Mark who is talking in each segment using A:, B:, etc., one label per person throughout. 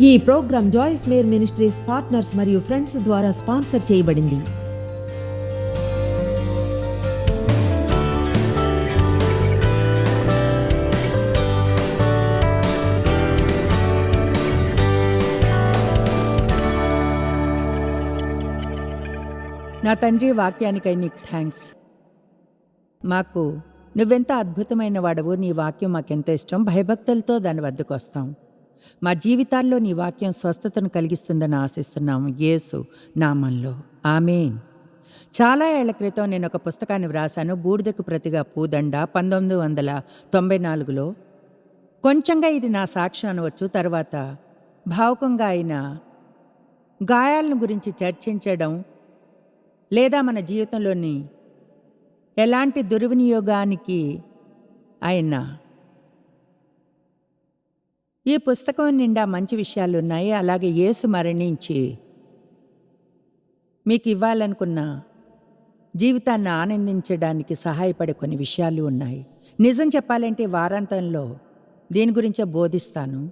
A: ఈ program Joyce Meyer Ministries partners మరియు friends ద్వారా స్పాన్సర్ చేయబడింది.
B: నా తండ్రి వాక్యానికై నీకు థ్యాంక్స్ మాకు నువ్వెంత అద్భుతమైన వాడవు నీ వాక్యం మాకెంతో ఇష్టం. భయభక్తులతో దాని వద్దకు వస్తాం. మా జీవితాల్లో నీ వాక్యం స్వస్థతను కలిగిస్తుందని ఆశిస్తున్నాం యేసు నామంలో. ఆమెన్. చాలా ఏళ్ళ క్రితం నేను ఒక పుస్తకాన్ని వ్రాసాను బూడిదకు ప్రతిగా పూదండ పంతొమ్మిది వందల తొంభై నాలుగులో. కొంచెంగా ఇది నా సాక్ష్యం అనవచ్చు. తర్వాత భావుకంగా అయిన గాయాలను గురించి చర్చించడం లేదా మన జీవితంలోని ఎలాంటి దుర్వినియోగానికి అయినా ఈ పుస్తకం నిండా మంచి విషయాలు ఉన్నాయి అలాగే యేసు మరణించి మీకు ఇవ్వాలనుకున్న జీవితాన్ని ఆనందించడానికి సహాయపడే కొన్ని విషయాలు ఉన్నాయి. నిజం చెప్పాలంటే వారాంతంలో దీని గురించే బోధిస్తాను.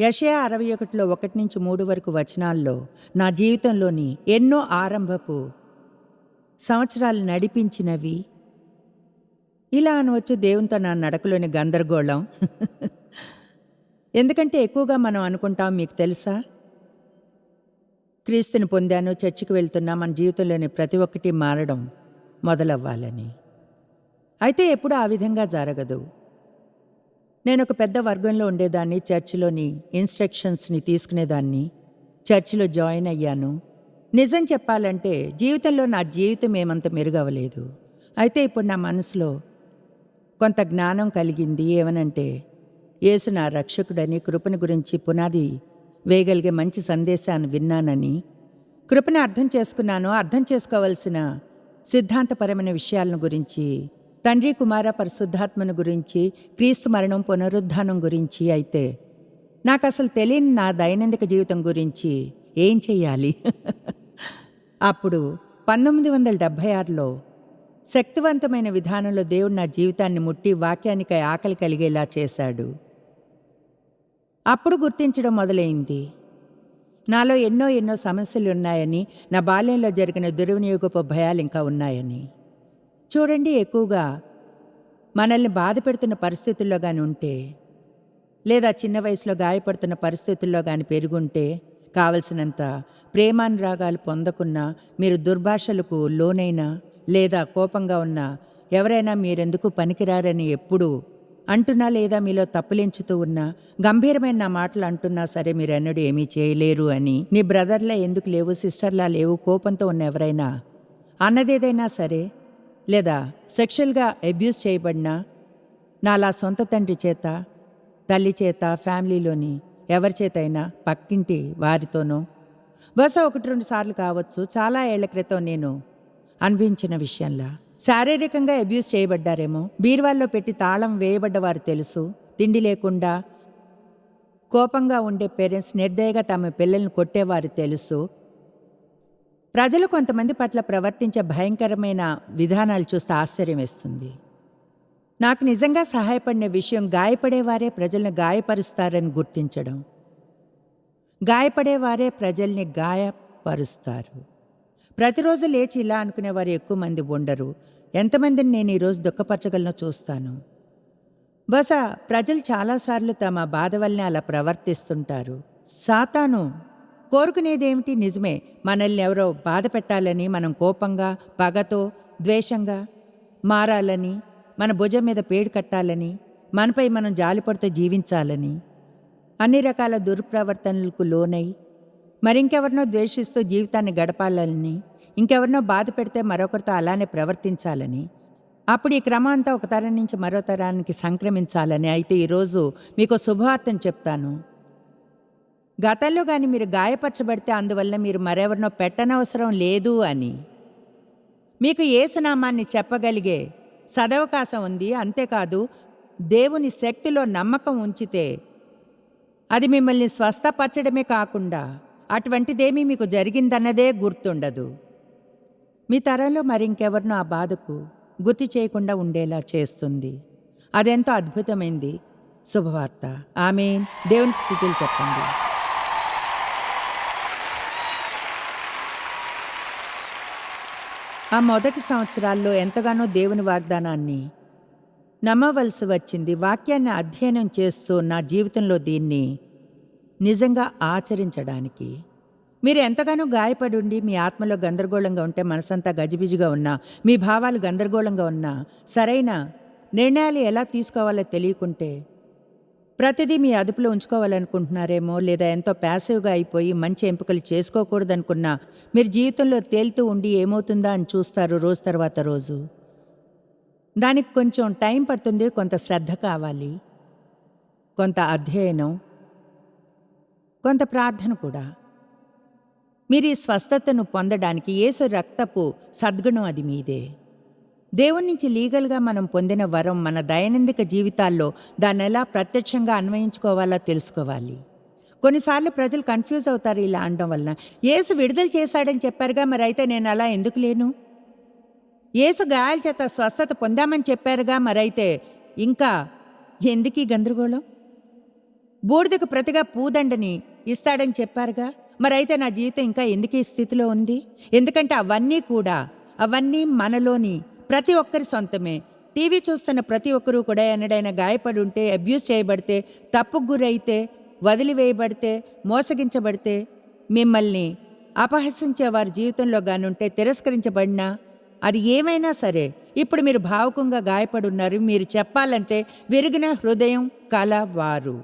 B: యషయా అరవై ఒకటిలో ఒకటి నుంచి మూడు వరకు వచనాల్లో నా జీవితంలోని ఎన్నో ఆరంభపు సంవత్సరాలు నడిపించినవి. ఇలా అనవచ్చు దేవునితో నా నడకలోని గందరగోళం. ఎందుకంటే ఎక్కువగా మనం అనుకుంటాం మీకు తెలుసా? క్రీస్తుని పొందాను చర్చికి వెళ్తున్నా మన జీవితంలోని ప్రతి ఒక్కటి మారడం మొదలవ్వాలని. అయితే ఎప్పుడూ ఆ విధంగా జరగదు. నేను ఒక పెద్ద వర్గంలో ఉండేదాన్ని చర్చిలోని ఇన్స్ట్రక్షన్స్ని తీసుకునేదాన్ని చర్చిలో జాయిన్ అయ్యాను. నిజం చెప్పాలంటే జీవితంలో నా జీవితం ఏమంత మెరుగవలేదు అయితే ఇప్పుడు నా మనసులో కొంత జ్ఞానం కలిగింది ఏమనంటే యేసు నా రక్షకుడని కృపను గురించి పునాది వేయగలిగే మంచి సందేశాన్ని విన్నానని కృపను అర్థం చేసుకున్నాను అర్థం చేసుకోవలసిన సిద్ధాంతపరమైన విషయాలను గురించి తండ్రి కుమార పరిశుద్ధాత్మను గురించి క్రీస్తు మరణం పునరుద్ధానం గురించి అయితే నాకు అసలు తెలియని నా దైనందిక జీవితం గురించి ఏం చెయ్యాలి? అప్పుడు పంతొమ్మిది వందల డెబ్భై ఆరులో శక్తివంతమైన విధానంలో దేవుడు నా జీవితాన్ని ముట్టి వాక్యానికై ఆకలి కలిగేలా చేశాడు. అప్పుడు గుర్తించడం మొదలైంది. నాలో ఎన్నో ఎన్నో సమస్యలు ఉన్నాయని నా బాల్యంలో జరిగిన దుర్వినియోగపు భయాలు ఇంకా ఉన్నాయని. చూడండి ఎక్కువగా మనల్ని బాధ పెడుతున్న పరిస్థితుల్లో కానీ ఉంటే లేదా చిన్న వయసులో గాయపడుతున్న పరిస్థితుల్లో కానీ పెరుగుంటే కావలసినంత ప్రేమానురాగాలు పొందకున్నా మీరు దుర్భాషలకు లోనైనా లేదా కోపంగా ఉన్నా ఎవరైనా మీరెందుకు పనికిరారని ఎప్పుడూ అంటున్నా లేదా మీలో తప్పులించుతూ ఉన్నా గంభీరమైన నా మాటలు అంటున్నా సరే మీరన్నడు ఏమీ చేయలేరు అని. నీ బ్రదర్లా ఎందుకు లేవు సిస్టర్లా లేవు కోపంతో ఉన్న ఎవరైనా అన్నదేదైనా సరే లేదా సెక్షువల్గా అబ్యూస్ చేయబడినా నాలా సొంత తండ్రి చేత తల్లి చేత ఫ్యామిలీలోని ఎవరి చేత అయినా పక్కింటి వారితోనో బహుశా ఒకటి రెండు సార్లు కావచ్చు చాలా ఏళ్ళ క్రితం నేను అనిపించిన విషయంలా. శారీరకంగా అబ్యూస్ చేయబడ్డారేమో. బీర్వాల్లో పెట్టి తాళం వేయబడ్డవారు తెలుసు. తిండి లేకుండా కోపంగా ఉండే పేరెంట్స్ నిర్దయగా తమ పిల్లల్ని కొట్టేవారు తెలుసు. ప్రజలు కొంతమంది పట్ల ప్రవర్తించే భయంకరమైన విధానాలు చూస్తే ఆశ్చర్యం వేస్తుంది. నాకు నిజంగా సహాయపడిన విషయం గాయపడేవారే ప్రజల్ని గాయపరుస్తారని గుర్తించడం. గాయపడేవారే ప్రజల్ని గాయపరుస్తారు. ప్రతిరోజు లేచి ఇలా అనుకునేవారు ఎక్కువ మంది ఉండరు. ఎంతమందిని నేను ఈరోజు దుఃఖపరచగలనో చూస్తాను. బహుశా ప్రజలు చాలాసార్లు తమ బాధ వల్లనే అలా ప్రవర్తిస్తుంటారు. సాతాను కోరుకునేదేమిటి? నిజమే. మనల్ని ఎవరో బాధ పెట్టాలని మనం కోపంగా పగతో ద్వేషంగా మారాలని మన భుజం మీద పేడు కట్టాలని మనపై మనం జాలిపడితే జీవించాలని అన్ని రకాల దుర్ప్రవర్తనలకు లోనై మరింకెవరినో ద్వేషిస్తూ జీవితాన్ని గడపాలని ఇంకెవరినో బాధ పెడితే మరొకరితో అలానే ప్రవర్తించాలని అప్పుడు ఈ క్రమం అంతా ఒక తరం నుంచి మరో తరానికి సంక్రమించాలని అయితే ఈరోజు మీకు శుభవార్తను చెప్తాను. గతంలో కానీ మీరు గాయపరచబడితే అందువల్ల మీరు మరెవరినో పెట్టనవసరం లేదు అని. మీకు ఏసునామాన్ని చెప్పగలిగే సదవకాశం ఉంది అంతేకాదు దేవుని శక్తిలో నమ్మకం ఉంచితే అది మిమ్మల్ని స్వస్థపరచడమే కాకుండా అటువంటిదేమీ మీకు జరిగిందన్నదే గుర్తుండదు. మీ తరంలో మరింకెవరినో ఆ బాధకు గుర్తు చేయకుండా ఉండేలా చేస్తుంది. అదెంతో అద్భుతమైంది. శుభవార్త. ఆమె దేవునికి స్థితులు చెప్పండి. ఆ మొదటి సంవత్సరాల్లో ఎంతగానో దేవుని వాగ్దానాన్ని నమ్మవలసి వచ్చింది. వాక్యాన్ని అధ్యయనం చేస్తూ నా జీవితంలో దీన్ని నిజంగా ఆచరించడానికి. మీరు ఎంతగానో గాయపడుండి మీ ఆత్మలో గందరగోళంగా ఉంటే మనసంతా గజిబిజిగా ఉన్నా మీ భావాలు గందరగోళంగా ఉన్నా సరైన నిర్ణయాలు ఎలా తీసుకోవాలో తెలియకుంటే ప్రతిదీ మీ అదుపులో ఉంచుకోవాలనుకుంటున్నారేమో లేదా ఎంతో ప్యాసివ్గా అయిపోయి మంచి ఎంపికలు చేసుకోకూడదనుకున్నా మీరు జీవితంలో తేలుతూ ఉండి ఏమవుతుందా అని చూస్తారు రోజు తర్వాత రోజు. దానికి కొంచెం టైం పడుతుంది కొంత శ్రద్ధ కావాలి కొంత అధ్యయనం కొంత ప్రార్థన కూడా. మీరు ఈ స్వస్థతను పొందడానికి ఏసు రక్తపు సద్గుణం అది మీదే. దేవుని నుంచి లీగల్గా మనం పొందిన వరం మన దైనందిక జీవితాల్లో దాన్ని ఎలా ప్రత్యక్షంగా అన్వయించుకోవాలో తెలుసుకోవాలి. కొన్నిసార్లు ప్రజలు కన్ఫ్యూజ్ అవుతారు ఇలా అనడం వలన. యేసు విడుదల చేశాడని చెప్పారుగా మరి అయితే నేను అలా ఎందుకు లేను? ఏసు గాయాల చేత స్వస్థత పొందామని చెప్పారుగా మరైతే ఇంకా ఎందుకీ గందరగోళం? బూడిదకు ప్రతిగా పూదండని ఇస్తాడని చెప్పారుగా. మరైతే నా జీవితం ఇంకా ఎందుకు ఈ స్థితిలో ఉంది? ఎందుకంటే అవన్నీ కూడా అవన్నీ మనలోని ప్రతి ఒక్కరి సొంతమే. టీవీ చూస్తున్న ప్రతి ఒక్కరూ కూడా ఎన్నడైనా గాయపడి ఉంటే అబ్యూస్ చేయబడితే తప్పుకు గురైతే వదిలివేయబడితే మోసగించబడితే మిమ్మల్ని అపహసించే వారి జీవితంలో గానుంటే తిరస్కరించబడినా అది ఏమైనా సరే ఇప్పుడు మీరు భావుకంగా గాయపడున్నారు మీరు చెప్పాలంటే విరిగిన హృదయం కల వారు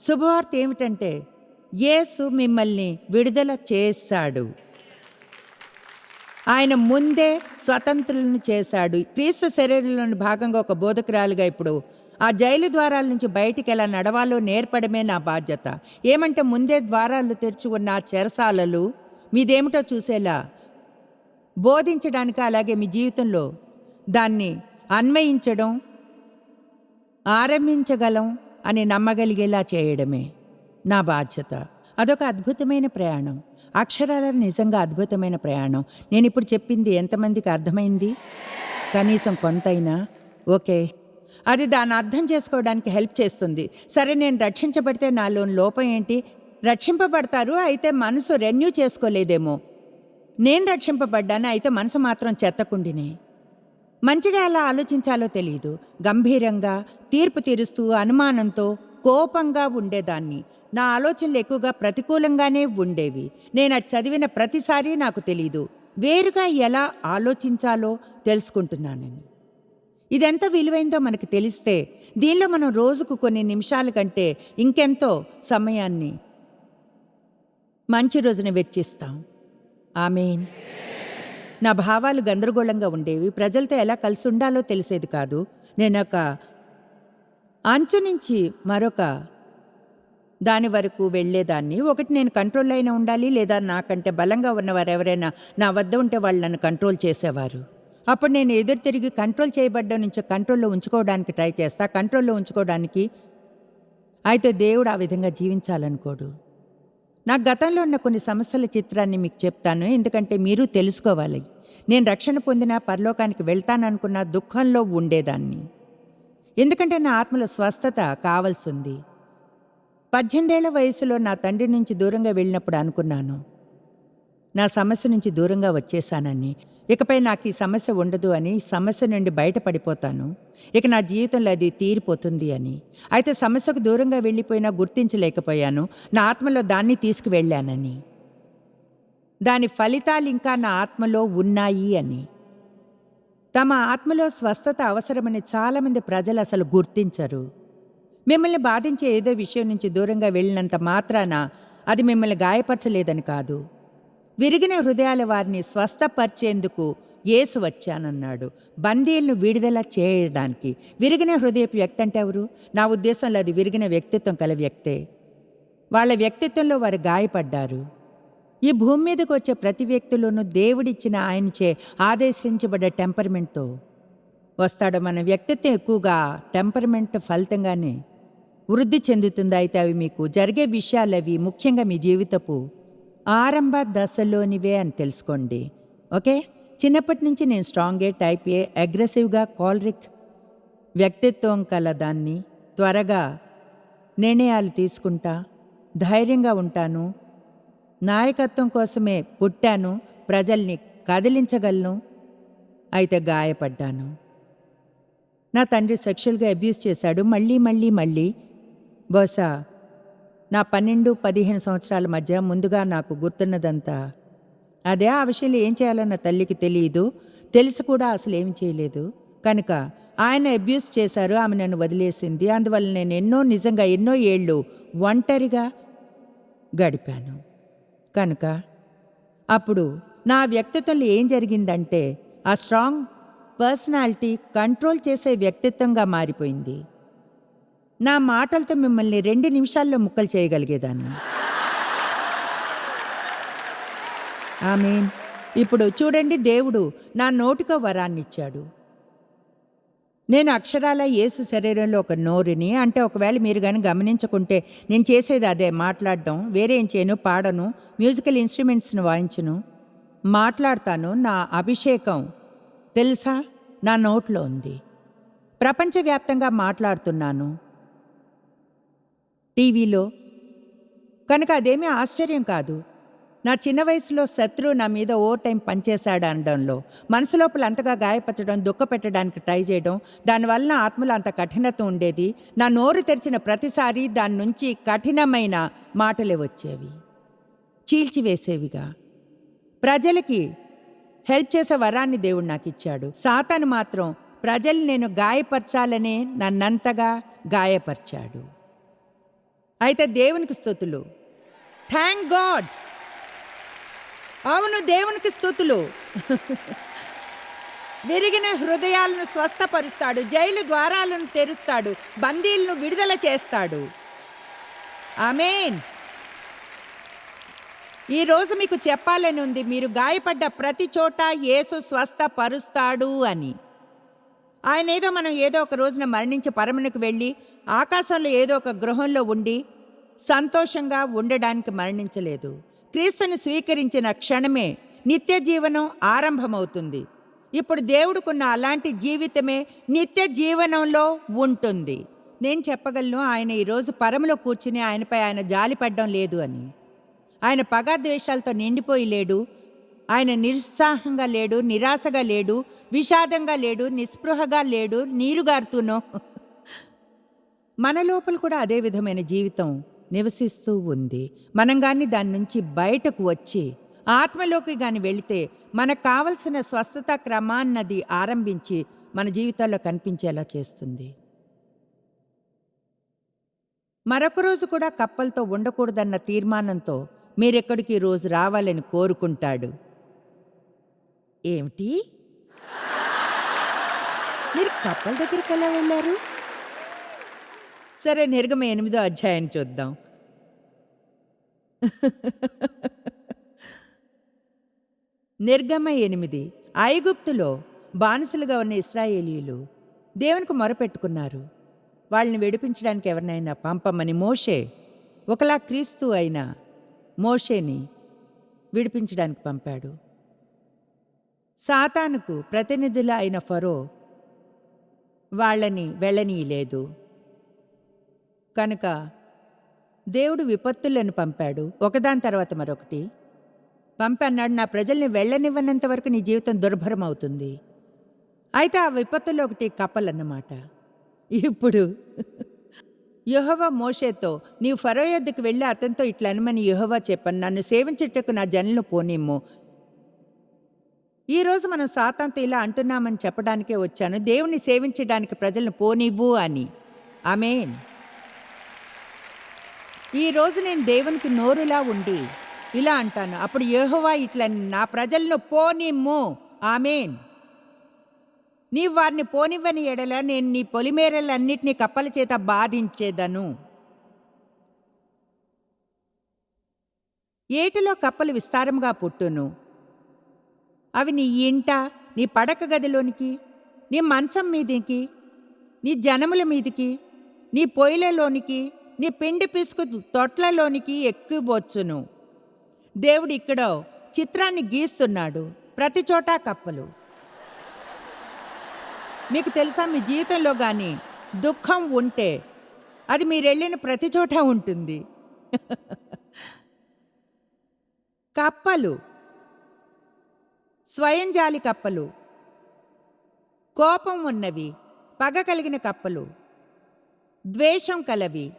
B: శుభవార్త ఏమిటంటే యేసు మిమ్మల్ని విడుదల చేశాడు. ఆయన ముందే స్వతంత్రులను చేశాడు. క్రీస్తు శరీరంలోని భాగంగా ఒక బోధకురాలుగా ఇప్పుడు ఆ జైలు ద్వారాల నుంచి బయటికి ఎలా నడవాలో నేర్పడమే నా బాధ్యత. ఏమంటే ముందే ద్వారాలు తెరిచి ఉన్న ఆ చెరసాలలు మీదేమిటో చూసేలా బోధించడానికి అలాగే మీ జీవితంలో దాన్ని అన్వయించడం ఆరంభించగలం అని నమ్మగలిగేలా చేయడమే. నా బాధ్యత. అదొక అద్భుతమైన ప్రయాణం. అక్షరాల నిజంగా అద్భుతమైన ప్రయాణం. నేను ఇప్పుడు చెప్పింది ఎంతమందికి అర్థమైంది? కనీసం కొంతైనా? ఓకే. అది దాన్ని అర్థం చేసుకోవడానికి హెల్ప్ చేస్తుంది. సరే నేను రక్షించబడితే నాలోని లోపం ఏంటి? రక్షింపబడతారు అయితే మనసు రెన్యూ చేసుకోలేదేమో. నేను రక్షింపబడ్డాను అయితే మనసు మాత్రం చెత్తకుండినే. మంచిగా ఎలా ఆలోచించాలో తెలియదు గంభీరంగా తీర్పు తీరుస్తూ అనుమానంతో కోపంగా ఉండేదాన్ని. నా ఆలోచనలు ఎక్కువగా ప్రతికూలంగానే ఉండేవి. నేను అది చదివిన ప్రతిసారి నాకు తెలీదు. వేరుగా ఎలా ఆలోచించాలో తెలుసుకుంటున్నానని ఇదెంత విలువైందో మనకు తెలిస్తే దీనిలో మనం రోజుకు కొన్ని నిమిషాల కంటే ఇంకెంతో సమయాన్ని మంచి రోజున వెచ్చిస్తాం. ఆమెన్. నా భావాలు గందరగోళంగా ఉండేవి. ప్రజలతో ఎలా కలిసి ఉండాలో తెలిసేది కాదు. నేను ఒక అంచు నుంచి మరొక దాని వరకు వెళ్ళేదాన్ని. ఒకటి నేను కంట్రోల్ అయినా ఉండాలి లేదా నాకంటే బలంగా ఉన్నవారు ఎవరైనా నా వద్ద ఉంటే వాళ్ళు నన్ను కంట్రోల్ చేసేవారు. అప్పుడు నేను ఎదురు తిరిగి కంట్రోల్ చేయబడ్డ నుంచి కంట్రోల్లో ఉంచుకోవడానికి ట్రై చేస్తా. కంట్రోల్లో ఉంచుకోవడానికి అయితే దేవుడు ఆ విధంగా జీవించాలనుకోడు నా గతంలో ఉన్న కొన్ని సమస్యల చిత్రాన్ని మీకు చెప్తాను. ఎందుకంటే మీరు తెలుసుకోవాలి. నేను రక్షణ పొందిన పరలోకానికి వెళ్తాననుకున్న దుఃఖంలో ఉండేదాన్ని. ఎందుకంటే నా ఆత్మలో స్వస్థత కావాల్సింది. పద్దెనిమిదేళ్ళ వయసులో నా తండ్రి నుంచి దూరంగా వెళ్ళినప్పుడు అనుకున్నాను. నా సమస్య నుంచి దూరంగా వచ్చేసానని ఇకపై నాకు ఈ సమస్య ఉండదు అని సమస్య నుండి బయటపడిపోతాను. ఇక నా జీవితంలో అది తీరిపోతుంది అని. అయితే సమస్యకు దూరంగా వెళ్ళిపోయినా గుర్తించలేకపోయాను. నా ఆత్మలో దాన్ని తీసుకువెళ్ళానని. దాని ఫలితాలు ఇంకా నా ఆత్మలో ఉన్నాయి అని. తమ ఆత్మలో స్వస్థత అవసరమని చాలామంది ప్రజలు అసలు గుర్తించరు. మిమ్మల్ని బాధించే ఏదో విషయం నుంచి దూరంగా వెళ్ళినంత మాత్రాన అది మిమ్మల్ని గాయపరచలేదని కాదు. విరిగిన హృదయాల వారిని స్వస్థపరిచేందుకు యేసు వచ్చానన్నాడు. బందీలను విడుదల చేయడానికి. విరిగిన హృదయపు వ్యక్తి అంటే ఎవరు? నా ఉద్దేశంలో అది విరిగిన వ్యక్తిత్వం కల వ్యక్తే. వాళ్ళ వ్యక్తిత్వంలో వారు గాయపడ్డారు. ఈ భూమి మీదకు వచ్చే ప్రతి వ్యక్తిలోనూ దేవుడిచ్చిన ఆయనచే ఆదేశించబడ్డ టెంపర్మెంట్తో వస్తాడు మన వ్యక్తిత్వం ఎక్కువగా టెంపర్మెంట్ ఫలితంగానే వృద్ధి చెందుతుంది అయితే అవి మీకు జరిగే విషయాలు అవి ముఖ్యంగా మీ జీవితపు ఆరంభ దశలోనివే అని తెలుసుకోండి. ఓకే? చిన్నప్పటి నుంచి నేను స్ట్రాంగే టైప్ ఏ అగ్రెసివ్గా కాలరిక్ వ్యక్తిత్వం కల దాన్ని త్వరగా నిర్ణయాలు తీసుకుంటా ధైర్యంగా ఉంటాను నాయకత్వం కోసమే పుట్టాను ప్రజల్ని కదిలించగలను అయితే గాయపడ్డాను. నా తండ్రి సెక్షువల్గా అబ్యూస్ చేశాడు. మళ్ళీ మళ్ళీ మళ్ళీ బహుశా నా పన్నెండు పదిహేను సంవత్సరాల మధ్య ముందుగా నాకు గుర్తున్నదంతా అదే. ఆ విషయంలో ఏం చేయాలన్న తల్లికి తెలియదు. తెలిసి కూడా అసలు ఏమి చేయలేదు. కనుక ఆయన అబ్యూస్ చేశారు ఆమె నన్ను వదిలేసింది. అందువల్ల నేను ఎన్నో నిజంగా ఎన్నో ఏళ్ళు ఒంటరిగా గడిపాను. కనుక అప్పుడు నా వ్యక్తిత్వంలో ఏం జరిగిందంటే ఆ స్ట్రాంగ్ పర్సనాలిటీ కంట్రోల్ చేసే వ్యక్తిత్వంగా మారిపోయింది. నా మాటలతో మిమ్మల్ని రెండు నిమిషాల్లో ముక్కలు చేయగలిగేదాన్ని. ఆమె ఇప్పుడు చూడండి దేవుడు నా నోటికో వరాన్నిచ్చాడు. నేను అక్షరాల యేసు శరీరంలో ఒక నోరుని అంటే ఒకవేళ మీరు కానీ గమనించకుంటే నేను చేసేది అదే మాట్లాడడం వేరే ఏం చేయను పాడను మ్యూజికల్ ఇన్స్ట్రుమెంట్స్ను వాయించను. మాట్లాడతాను నా అభిషేకం. తెలుసా? నా నోట్లో ఉంది. ప్రపంచవ్యాప్తంగా మాట్లాడుతున్నాను. టీవీలో. కనుక అదేమీ ఆశ్చర్యం కాదు. నా చిన్న వయసులో శత్రువు నా మీద ఓవర్ టైం పనిచేశాడు అనడంలో. మనసు లోపల అంతగా గాయపరచడం దుఃఖపెట్టడానికి ట్రై చేయడం దానివల్ల ఆత్మలో అంత కఠినత ఉండేది. నా నోరు తెరిచిన ప్రతిసారి దాని నుంచి కఠినమైన మాటలే వచ్చేవి. చీల్చివేసేవిగా. ప్రజలకి హెల్ప్ చేసే వరాన్ని దేవుడు నాకు ఇచ్చాడు సాతాను మాత్రం ప్రజలు నేను గాయపరచాలనే నన్నంతగా గాయపరిచాడు. అయితే దేవునికి స్థుతులు. Thank God! అవును దేవునికి స్థుతులు విరిగిన హృదయాలను స్వస్థపరుస్తాడు జైలు ద్వారాలను తెరుస్తాడు బందీలను విడుదల చేస్తాడు. ఆమెన్. ఈరోజు మీకు చెప్పాలని ఉంది మీరు గాయపడ్డ ప్రతి చోట యేసు స్వస్థపరుస్తాడు అని. ఆయన ఏదో మనం ఏదో ఒక రోజున మరణించి పరమునకు వెళ్ళి ఆకాశంలో ఏదో ఒక గృహంలో ఉండి సంతోషంగా ఉండడానికి మరణించలేదు. క్రీస్తుని స్వీకరించిన క్షణమే నిత్య జీవనం ఆరంభమవుతుంది. ఇప్పుడు దేవుడుకున్న అలాంటి జీవితమే నిత్య జీవనంలో ఉంటుంది. నేను చెప్పగలను ఆయన ఈరోజు పరములో కూర్చుని ఆయనపై ఆయన జాలిపడ్డం లేదు అని. ఆయన పగాద్వేషాలతో నిండిపోయి లేడు. ఆయన నిరుత్సాహంగా లేడు నిరాశగా లేడు విషాదంగా లేడు నిస్పృహగా లేడు నీరుగారుతూనో మన లోపల కూడా అదే విధమైన జీవితం. నివసిస్తూ ఉంది. మనం కానీ దాని నుంచి బయటకు వచ్చి ఆత్మలోకి కానీ వెళితే మనకు కావలసిన స్వస్థత క్రమాన్నది ఆరంభించి మన జీవితాల్లో కనిపించేలా చేస్తుంది. మరొక రోజు కూడా కప్పలతో ఉండకూడదన్న తీర్మానంతో మీరెక్కడికి రోజు రావాలని కోరుకుంటాడు. ఏమిటి? మీరు కప్పల దగ్గరికి ఎలా వెళ్ళారు? సరే నిర్గమ ఎనిమిదో అధ్యాయం చూద్దాం. నిర్గమ ఎనిమిది. ఐగుప్తులో బానిసలుగా ఉన్న ఇస్రాయేలీలు దేవునికి మొరపెట్టుకున్నారు. వాళ్ళని విడిపించడానికి ఎవరినైనా పంపమని మోషే ఒకలా క్రీస్తు అయిన మోషేని విడిపించడానికి పంపాడు. సాతానుకు ప్రతినిధుల అయిన ఫరో వాళ్ళని వెళ్ళనీయలేదు. కనుక దేవుడు విపత్తులను పంపాడు. ఒకదాని తర్వాత మరొకటి. పంపన్నాడు నా ప్రజల్ని వెళ్ళనివ్వనంత వరకు నీ జీవితం దుర్భరం అవుతుంది అయితే ఆ విపత్తులో ఒకటి కప్పలన్నమాట. ఇప్పుడు యెహోవా మోషేతో నీవు ఫరో యొద్దకు వెళ్ళి అతనితో ఇట్లా అనుమని యెహోవా చెప్పను. నన్ను సేవించుటకు నా జనులు పోనిమ్ము. ఈరోజు మనం సాతాంతో ఇలా అంటున్నామని చెప్పడానికే వచ్చాను. దేవుణ్ణి సేవించడానికి ప్రజలను పోనివ్వు అని. ఆమేన్. ఈ రోజు నేను దేవునికి నోరులా ఉండి ఇలా అంటాను. అప్పుడు యెహోవా ఇట్లా నా ప్రజలను పోనిమ్ము. ఆమెన్. నీవు వారిని పోనివ్వని ఎడల నేను నీ పొలిమేరలన్నిటినీ కప్పల చేత బాధించేదను. ఏటిలో కప్పలు విస్తారంగా పుట్టును? అవి నీ ఇంట నీ పడక గదిలోనికి నీ మంచం మీదికి నీ జనముల మీదికి నీ పొయ్యిలలోనికి నీ పిండి పిసుకు తొట్లలోనికి ఎక్కువచ్చును. దేవుడు ఇక్కడ చిత్రాన్ని గీస్తున్నాడు. ప్రతి చోటా కప్పలు. మీకు తెలుసా? మీ జీవితంలో కానీ దుఃఖం ఉంటే అది మీరు వెళ్ళిన ప్రతి చోట ఉంటుంది. కప్పలు. స్వయంజాలి కప్పలు. కోపం ఉన్నవి పగ కలిగిన కప్పలు. ద్వేషం కలవి.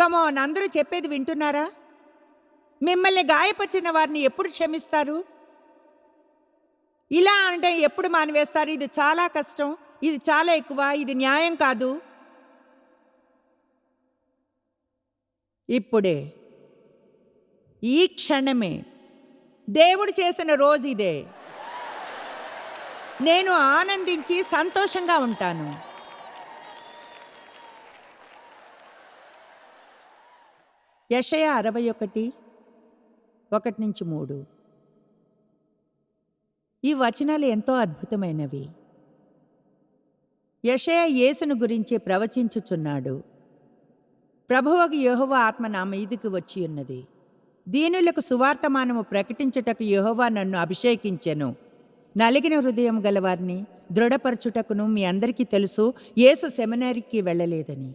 B: కమోన్ అందరూ చెప్పేది వింటున్నారా? మిమ్మల్ని గాయపరిచిన వారిని ఎప్పుడు క్షమిస్తారు? ఇలా అంటే ఎప్పుడు మానివేస్తారు? ఇది చాలా కష్టం ఇది చాలా ఎక్కువ ఇది న్యాయం కాదు. ఇప్పుడే ఈ క్షణమే దేవుడు చేసిన రోజు ఇదే. నేను ఆనందించి సంతోషంగా ఉంటాను. యషయ అరవై ఒకటి ఒకటి నుంచి మూడు. ఈ వచనాలు ఎంతో అద్భుతమైనవి. యషయ యేసును గురించి ప్రవచించుచున్నాడు. ప్రభువకు యహోవ ఆత్మ నా మీదికి వచ్చి ఉన్నది. దీనులకు సువార్తమానము ప్రకటించుటకు యహోవా నన్ను అభిషేకించెను. నలిగిన హృదయం గలవారిని దృఢపరచుటకును మీ అందరికీ తెలుసు యేసు సెమినరీకి వెళ్ళలేదని.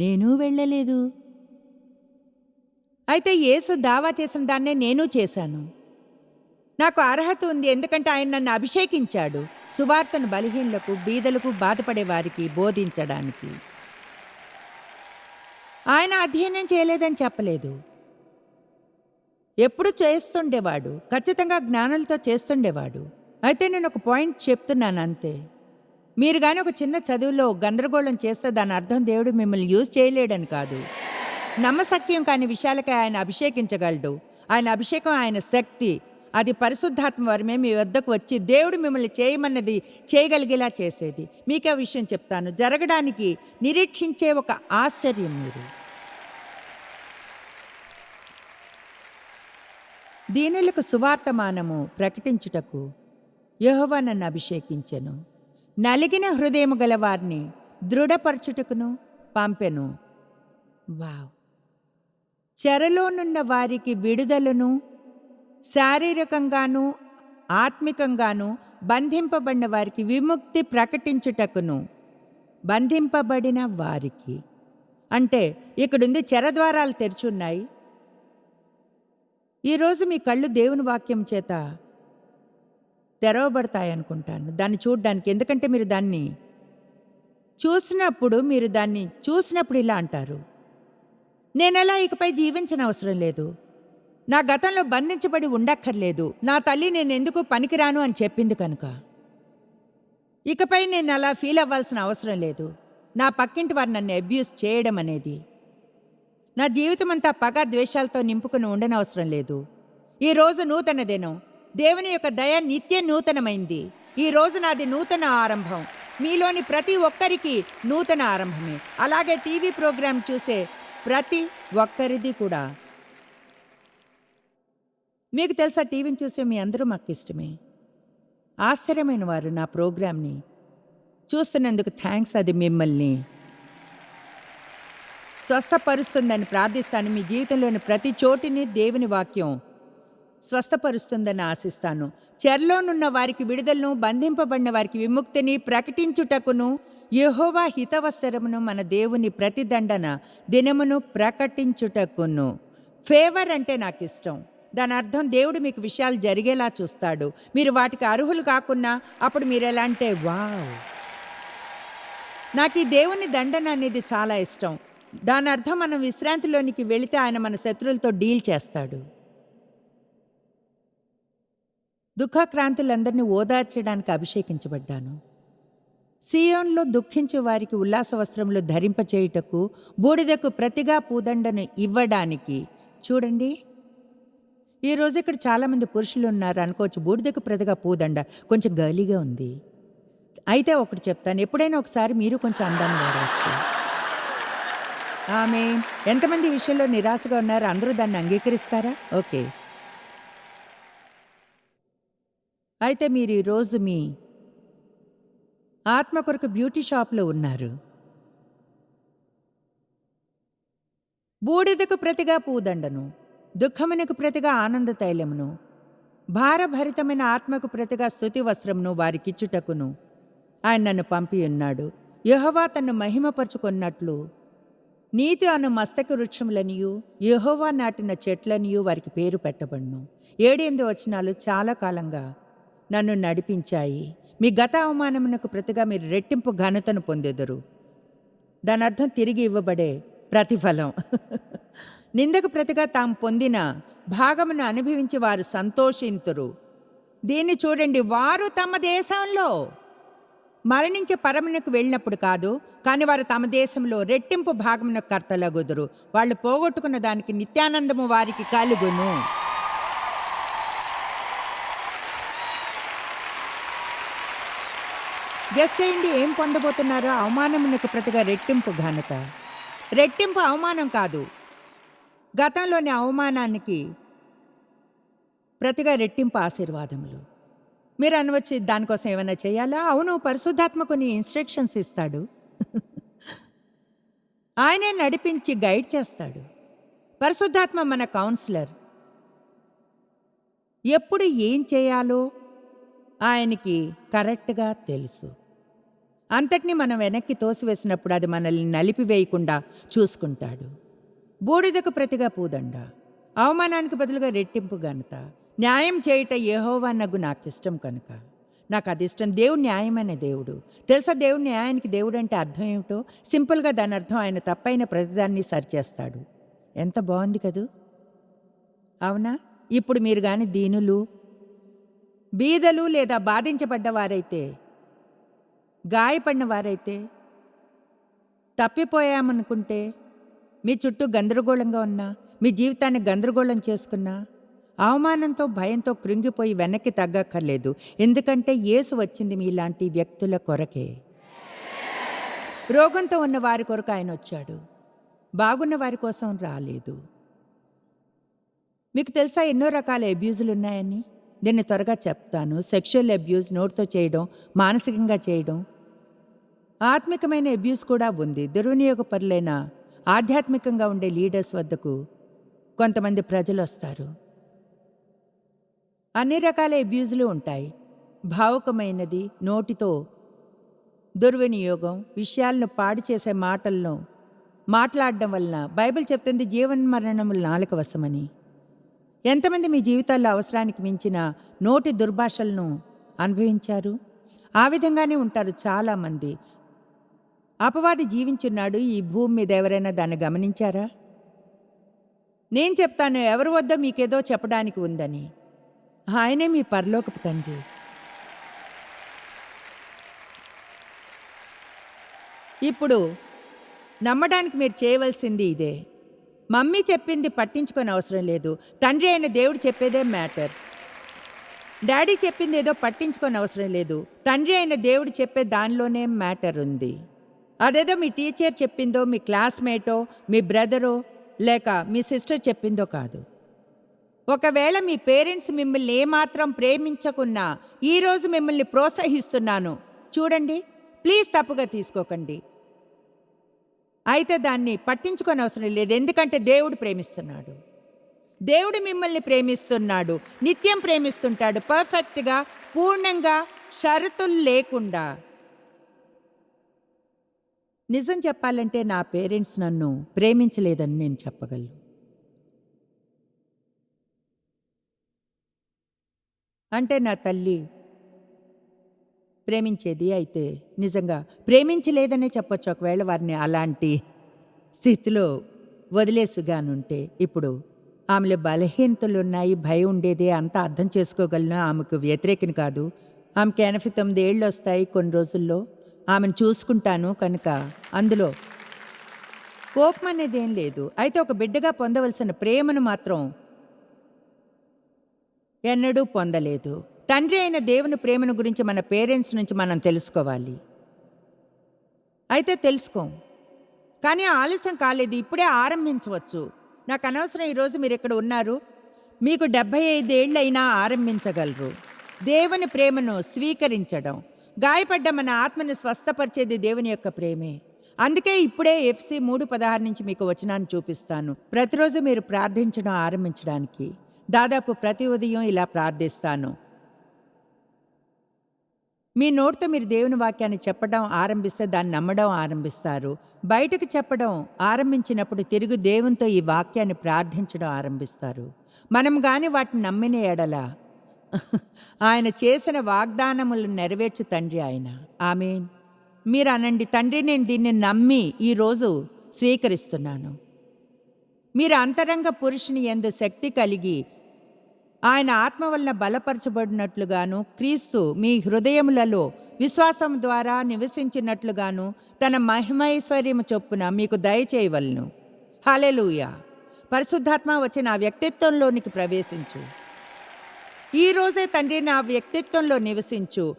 B: నేను వెళ్ళలేదు. అయితే యేసు దావా చేసిన దాన్నే నేను చేశాను. నాకు అర్హత ఉంది ఎందుకంటే ఆయన నన్ను అభిషేకించాడు సువార్తను బలహీనులకు బీదలకు బాధపడే వారికి బోధించడానికి. ఆయన అధ్యయనం చేయలేదని చెప్పలేదు. ఎప్పుడు చేస్తుండేవాడు ఖచ్చితంగా జ్ఞానంతో చేస్తుండేవాడు. అయితే నేను ఒక పాయింట్ చెప్తున్నాను అంతే. మీరు కానీ ఒక చిన్న చదువులో గందరగోళం చేస్తే దాని అర్థం దేవుడు మిమ్మల్ని యూజ్ చేయలేడని కాదు. నమ్మసక్యం కాని విషయాలకై ఆయన అభిషేకించగలడు. ఆయన అభిషేకం ఆయన శక్తి. అది పరిశుద్ధాత్మ వరమే మీ వద్దకు వచ్చి దేవుడు మిమ్మల్ని చేయమన్నది చేయగలిగేలా చేసేది. మీకే విషయం చెప్తాను. జరగడానికి నిరీక్షించే ఒక ఆశ్చర్యం మీరు. దీనులకు సువార్తమానము ప్రకటించుటకు యహోవా నన్ను అభిషేకించెను. నలిగిన హృదయము గల వారిని దృఢపరచుటకును పంపెను. వావ్. చెరలోనున్న వారికి విడుదలను శారీరకంగాను ఆత్మికంగాను బంధింపబడిన వారికి విముక్తి ప్రకటించుటకును బంధింపబడిన వారికి. అంటే ఇక్కడుంది చెరద్వారాలు తెరుచున్నాయి ఈరోజు మీ కళ్ళు దేవుని వాక్యం చేత తెరవబడతాయి అనుకుంటాను దాన్ని చూడడానికి ఎందుకంటే మీరు దాన్ని చూసినప్పుడు మీరు దాన్ని చూసినప్పుడు ఇలా అంటారు. నేనెలా ఇకపై జీవించిన అవసరం లేదు. నా గతంలో బంధించబడి ఉండక్కర్లేదు. నా తల్లి నేను ఎందుకు పనికిరాను అని చెప్పింది కనుక. ఇకపై నేను అలా ఫీల్ అవ్వాల్సిన అవసరం లేదు. నా పక్కింటి వారు నన్ను అబ్యూస్ చేయడం అనేది. నా జీవితం అంతా పగ ద్వేషాలతో నింపుకుని ఉండనవసరం లేదు. ఈ రోజు నూతన దినం. దేవుని యొక్క దయ నిత్య నూతనమైంది. ఈ రోజు నాది నూతన ఆరంభం. మీలోని ప్రతి ఒక్కరికి నూతన ఆరంభమే. అలాగే టీవీ ప్రోగ్రాం చూసే ప్రతి ఒక్కరిది కూడా. మీకు తెలుసా టీవీని చూసే మీ అందరూ మాకు ఇష్టమే. ఆశ్చర్యమైన వారు నా ప్రోగ్రాంని. చూస్తున్నందుకు థ్యాంక్స్ అది మిమ్మల్ని స్వస్థపరుస్తుందని ప్రార్థిస్తాను. మీ జీవితంలోని ప్రతి చోటిని దేవుని వాక్యం స్వస్థపరుస్తుందని ఆశిస్తాను. చెరలోనున్న వారికి విడుదలను బంధింపబడిన వారికి విముక్తిని ప్రకటించుటకును యహోవా హితవత్సరమును మన దేవుని ప్రతిదండన దినమును ప్రకటించుటకును. ఫేవర్ అంటే నాకు ఇష్టం దాని అర్థం దేవుడు మీకు విషయాలు జరిగేలా చూస్తాడు. మీరు వాటికి అర్హులు కాకున్నా అప్పుడు మీరు ఎలా అంటే వావ్! నాకు ఈ దేవుని దండన అనేది చాలా ఇష్టం. దాని అర్థం మనం విశ్రాంతిలోనికి వెళితే ఆయన మన శత్రువులతో డీల్ చేస్తాడు. దుఃఖక్రాంతులందరినీ ఓదార్చడానికి అభిషేకించబడ్డాను. సియోన్లో దుఃఖించే వారికి ఉల్లాస వస్త్రములు ధరింపచేయుటకు బూడిదకు ప్రతిగా పూదండను ఇవ్వడానికి. చూడండి. ఈరోజు ఇక్కడ చాలామంది పురుషులు ఉన్నారు అనుకోవచ్చు. బూడిదకు ప్రతిగా పూదండ కొంచెం గలీగా ఉంది. అయితే ఒకటి చెప్తాను. ఎప్పుడైనా ఒకసారి మీరు కొంచెం అందాన్ని వాడవచ్చు ఆమె ఎంతమంది విషయంలో నిరాశగా ఉన్నారు? అందరూ దాన్ని అంగీకరిస్తారా? ఓకే. అయితే మీరు ఈరోజు మీ ఆత్మ కొరకు బ్యూటీ షాప్లో ఉన్నారు. బూడిదకు ప్రతిగా పూదండను దుఃఖమునకు ప్రతిగా ఆనంద తైలమును భారభరితమైన ఆత్మకు ప్రతిగా స్తుతి వస్త్రమును వారికిచ్చుటకును ఆయన నన్ను పంపి ఉన్నాడు. యహోవా తన్ను మహిమపరుచుకున్నట్లు నీతి అను మస్తక వృక్షములనియు యెహోవా నాటిన చెట్లనియు వారికి పేరు పెట్టబడును. ఏడెనిమిది వచనాలు చాలా కాలంగా నన్ను నడిపించాయి. మీ గత అవమానమునకు ప్రతిగా మీరు రెట్టింపు ఘనతను పొందెదరు. దాని అర్థం తిరిగి ఇవ్వబడే ప్రతిఫలం. నిందకు ప్రతిగా తాము పొందిన భాగమును అనుభవించి వారు సంతోషింతురు. దీన్ని చూడండి వారు తమ దేశంలో మరణించే పరమునకు వెళ్ళినప్పుడు కాదు కానీ వారు తమ దేశంలో రెట్టింపు భాగమునకు కర్తలగుదురు. వాళ్ళు పోగొట్టుకున్న దానికి నిత్యానందము వారికి కలుగును. గెస్ చేయండి ఏం పొందబోతున్నారో అవమానమునకు ప్రతిగా రెట్టింపు ఘనత. రెట్టింపు అవమానం కాదు. గతంలోని అవమానానికి ప్రతిగా రెట్టింపు ఆశీర్వాదములు. మీరు అనవచ్చు దానికోసం ఏమైనా చేయాలా? అవును పరిశుద్ధాత్మ కొన్ని ఇన్స్ట్రక్షన్స్ ఇస్తాడు. ఆయనే నడిపించి గైడ్ చేస్తాడు. పరిశుద్ధాత్మ మన కౌన్సిలర్ ఎప్పుడు ఏం చేయాలో ఆయనకి కరెక్ట్గా తెలుసు. అంతటిని మనం వెనక్కి తోసివేసినప్పుడు అది మనల్ని నలిపివేయకుండా చూసుకుంటాడు. బూడిదకు ప్రతిగా పూదండ. అవమానానికి బదులుగా రెట్టింపు ఘనత. న్యాయం చేయటం ఏహోవా నగ్గు నాకు ఇష్టం కనుక. నాకు అది ఇష్టం దేవుడు న్యాయమైన దేవుడు. తెలుసా దేవుడు న్యాయానికి దేవుడు అంటే అర్థం ఏమిటో? సింపుల్గా దాని అర్థం ఆయన తప్పైన ప్రతిదాన్ని సరిచేస్తాడు. ఎంత బాగుంది కదూ? అవునా? ఇప్పుడు మీరు కానీ దీనులు బీదలు లేదా బాధించబడ్డ వారైతే గాయపడిన వారైతే తప్పిపోయామనుకుంటే మీ చుట్టూ గందరగోళంగా ఉన్నా మీ జీవితాన్ని గందరగోళం చేసుకున్నా అవమానంతో భయంతో కృంగిపోయి వెనక్కి తగ్గక్కర్లేదు. ఎందుకంటే యేసు వచ్చింది మీలాంటి వ్యక్తుల కొరకే. రోగంతో ఉన్న వారి కొరకు ఆయన వచ్చాడు. బాగున్న వారి కోసం రాలేదు. మీకు తెలుసా ఎన్నో రకాల అబ్యూజులు ఉన్నాయని దీన్ని త్వరగా చెప్తాను. సెక్షువల్ అబ్యూస్ నోటితో చేయడం మానసికంగా చేయడం. ఆత్మికమైన అబ్యూస్ కూడా ఉంది. దుర్వినియోగపరులైన ఆధ్యాత్మికంగా ఉండే లీడర్స్ వద్దకు కొంతమంది ప్రజలు వస్తారు. అన్ని రకాల అబ్యూజులు ఉంటాయి. భావుకమైనది నోటితో దుర్వినియోగం విషయాలను పాడు చేసే మాటలను మాట్లాడడం వలన బైబిల్ చెప్తుంది జీవన్ మరణములు నాలుక వశమని. ఎంతమంది మీ జీవితాల్లో అవసరానికి మించిన నోటి దుర్భాషలను అనుభవించారు? ఆ విధంగానే ఉంటారు చాలామంది. అపవాది జీవించున్నాడు ఈ భూమి మీద ఎవరైనా దాన్ని గమనించారా? నేను చెప్తాను ఎవరి వద్ద మీకేదో చెప్పడానికి ఉందని. ఆయనే మీ పరలోకపు తండ్రి. ఇప్పుడు నమ్మడానికి మీరు చేయవలసింది ఇదే. మమ్మీ చెప్పింది పట్టించుకొని అవసరం లేదు. తండ్రి అయిన దేవుడు చెప్పేదే మ్యాటర్. డాడీ చెప్పింది ఏదో పట్టించుకొని అవసరం లేదు. తండ్రి అయిన దేవుడు చెప్పే దానిలోనే మ్యాటర్ ఉంది. అదేదో మీ టీచర్ చెప్పిందో మీ క్లాస్మేటో మీ బ్రదరో లేక మీ సిస్టర్ చెప్పిందో కాదు. ఒకవేళ మీ పేరెంట్స్ మిమ్మల్ని ఏమాత్రం ప్రేమించకున్నా ఈరోజు మిమ్మల్ని ప్రోత్సహిస్తున్నాను. చూడండి ప్లీజ్ తప్పుగా తీసుకోకండి. అయితే దాన్ని పట్టించుకొని అవసరం లేదు. ఎందుకంటే దేవుడు ప్రేమిస్తున్నాడు. దేవుడు మిమ్మల్ని ప్రేమిస్తున్నాడు. నిత్యం ప్రేమిస్తుంటాడు. పర్ఫెక్ట్గా పూర్ణంగా షరతులు లేకుండా. నిజం చెప్పాలంటే నా పేరెంట్స్ నన్ను ప్రేమించలేదని నేను చెప్పగలను. అంటే నా తల్లి ప్రేమించేది అయితే నిజంగా ప్రేమించలేదనే చెప్పొచ్చు. ఒకవేళ వారిని అలాంటి స్థితిలో వదిలేసుగానుంటే ఇప్పుడు ఆమెలో బలహీనతలు ఉన్నాయి భయం ఉండేది అంతా అర్థం చేసుకోగలను ఆమెకు వ్యతిరేకని కాదు. ఆమెకి ఎనభై తొమ్మిది ఏళ్ళు వస్తాయి కొన్ని రోజుల్లో. ఆమెను చూసుకుంటాను కనుక అందులో కోపం అనేది ఏం లేదు. అయితే ఒక బిడ్డగా పొందవలసిన ప్రేమను మాత్రం ఎన్నడూ పొందలేదు. తండ్రి అయిన దేవుని ప్రేమను గురించి మన పేరెంట్స్ నుంచి మనం తెలుసుకోవాలి. అయితే తెలుసుకోం. కానీ ఆలస్యం కాలేదు. ఇప్పుడే ఆరంభించవచ్చు. నాకు అనవసరం ఈరోజు మీరు ఇక్కడ ఉన్నారు. మీకు డెబ్భై ఐదేళ్ళైనా ఆరంభించగలరు. దేవుని ప్రేమను స్వీకరించడం. గాయపడ్డ మన ఆత్మను స్వస్థపరిచేది దేవుని యొక్క ప్రేమే. అందుకే ఇప్పుడే ఎఫ్సి మూడు పదహారు నుంచి మీకు వచనాన్ని చూపిస్తాను. ప్రతిరోజు మీరు ప్రార్థించడం ఆరంభించడానికి. దాదాపు ప్రతి ఉదయం ఇలా ప్రార్థిస్తాను. మీ నోటితో మీరు దేవుని వాక్యాన్ని చెప్పడం ఆరంభిస్తే దాన్ని నమ్మడం ఆరంభిస్తారు. బయటకు చెప్పడం ఆరంభించినప్పుడు తిరుగు దేవునితో ఈ వాక్యాన్ని ప్రార్థించడం ఆరంభిస్తారు. మనం కానీ వాటిని నమ్మిన ఎడల ఆయన చేసిన వాగ్దానములను నెరవేర్చు తండ్రి ఆయన. ఆమె మీరు అనండి తండ్రి నేను దీన్ని నమ్మి ఈరోజు స్వీకరిస్తున్నాను. మీరు అంతరంగ పురుషుని ఎందు శక్తి కలిగి ఆయన ఆత్మ వలన బలపరచబడినట్లుగాను క్రీస్తు మీ హృదయములలో విశ్వాసం ద్వారా నివసించినట్లుగాను తన మహిమైశ్వర్యము చొప్పున మీకు దయచేయవలను హలెలూయ పరిశుద్ధాత్మ వచ్చి నా వ్యక్తిత్వంలోనికి ప్రవేశించు. ఈరోజే తండ్రి నా వ్యక్తిత్వంలో నివసించు.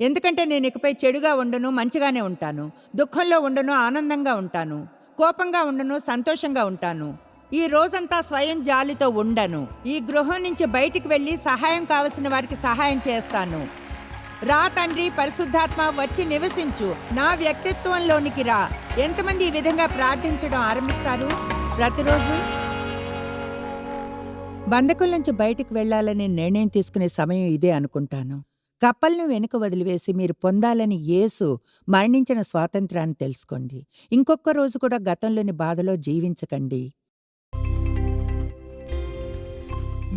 B: ఎందుకంటే నేను ఇకపై చెడుగా ఉండను మంచిగానే ఉంటాను. దుఃఖంలో ఉండను ఆనందంగా ఉంటాను. కోపంగా ఉండను సంతోషంగా ఉంటాను. ఈ రోజంతా స్వయం జాలితో ఉండను. ఈ గృహం నుంచి బయటికి వెళ్ళి సహాయం కావలసిన వారికి సహాయం చేస్తాను. రా తండ్రి పరిశుద్ధాత్మ వచ్చి నివసించు. నా వ్యక్తిత్వంలోనికి రా. ఎంతమంది ఈ విధంగా ప్రార్థించడం ఆరంభిస్తారు? ప్రతిరోజు బంధకుల నుంచి బయటికి వెళ్ళాలని నిర్ణయం తీసుకునే సమయం ఇదే అనుకుంటాను. కప్పల్ను వెనుక వదిలివేసి మీరు పొందాలని యేసు మరణించిన స్వాతంత్రాన్ని తెలుసుకోండి. ఇంకొక రోజు కూడా గతంలోని బాధలో జీవించకండి.